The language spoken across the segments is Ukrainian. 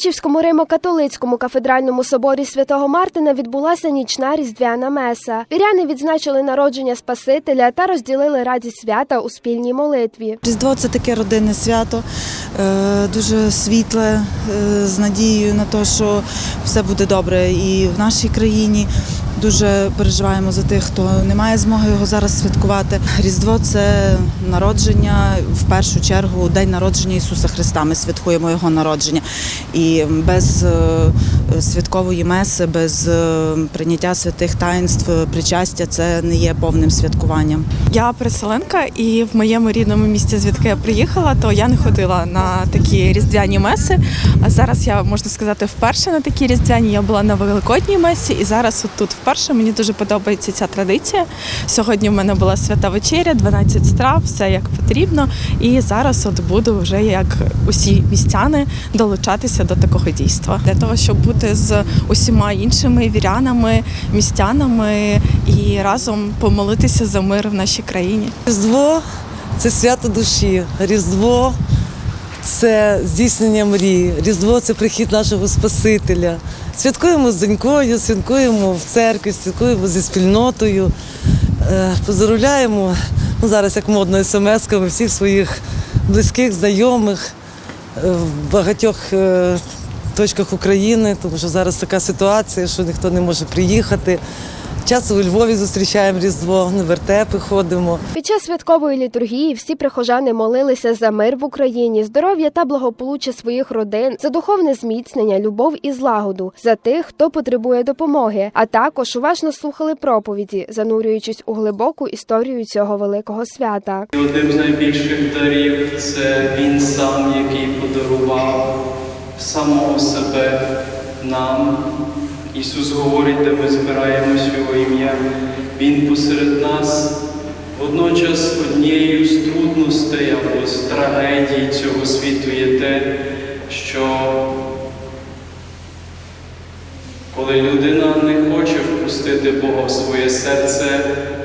Мукачівському Римо-католицькому кафедральному соборі святого Мартина відбулася нічна різдвяна меса. Віряни відзначили народження Спасителя та розділили радість свята у спільній молитві. Різдво це таке родинне свято, е, дуже світле, е, з надією на те, що все буде добре і в нашій країні. Дуже переживаємо за тих, хто не має змоги його зараз святкувати. Різдво це народження, в першу чергу, день народження Ісуса Христа. Ми святкуємо Його народження. І без е, святкової меси, без е, прийняття святих таїнств, причастя це не є повним святкуванням. Я переселенка, і в моєму рідному місті, звідки я приїхала, то я не ходила на такі різдвяні меси. А зараз я можна сказати вперше на такі різдвяні. Я була на великодній месі, і зараз от тут вперше мені дуже подобається ця традиція. Сьогодні в мене була свята вечеря, 12 страв, все як потрібно. І зараз от буду вже як усі містяни долучатися до такого дійства для того, щоб бути з усіма іншими вірянами, містянами і разом помолитися за мир в нашій країні. Різдво це свято душі. Різдво це здійснення мрії. Різдво це прихід нашого Спасителя. Святкуємо з донькою, святкуємо в церкві, святкуємо зі спільнотою. Е, Поздоровляємо ну, зараз як модно смс-ками всіх своїх близьких, знайомих е, багатьох е, точках України, тому що зараз така ситуація, що ніхто не може приїхати. Часто у Львові зустрічаємо Різдво, на вертепи ходимо. Під час святкової літургії всі прихожани молилися за мир в Україні, здоров'я та благополуччя своїх родин, за духовне зміцнення, любов і злагоду, за тих, хто потребує допомоги, а також уважно слухали проповіді, занурюючись у глибоку історію цього великого свята. Одним з найбільших дарів це він сам, який подарував самого себе нам. Ісус говорить, де ми збираємось Його ім'я. Він посеред нас. Водночас однією з трудностей або з трагедій цього світу є те, що коли людина не хоче впустити Бога в своє серце,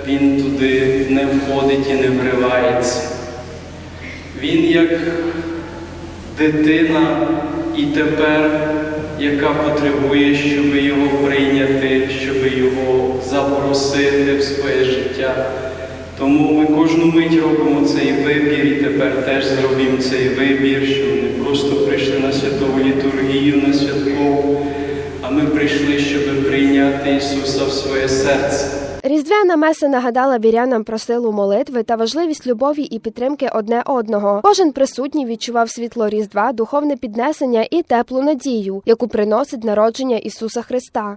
він туди не входить і не вривається. Він як дитина і тепер, яка потребує, щоб його прийняти, щоб його запросити в своє життя. Тому ми кожну мить робимо цей вибір і тепер теж зробимо цей вибір, що не просто прийшли на святову літургію, на святкову, а ми прийшли, щоб прийняти Ісуса в своє серце. Різдвяна меса нагадала вірянам про силу молитви та важливість любові і підтримки одне одного. Кожен присутній відчував світло Різдва, духовне піднесення і теплу надію, яку приносить народження Ісуса Христа.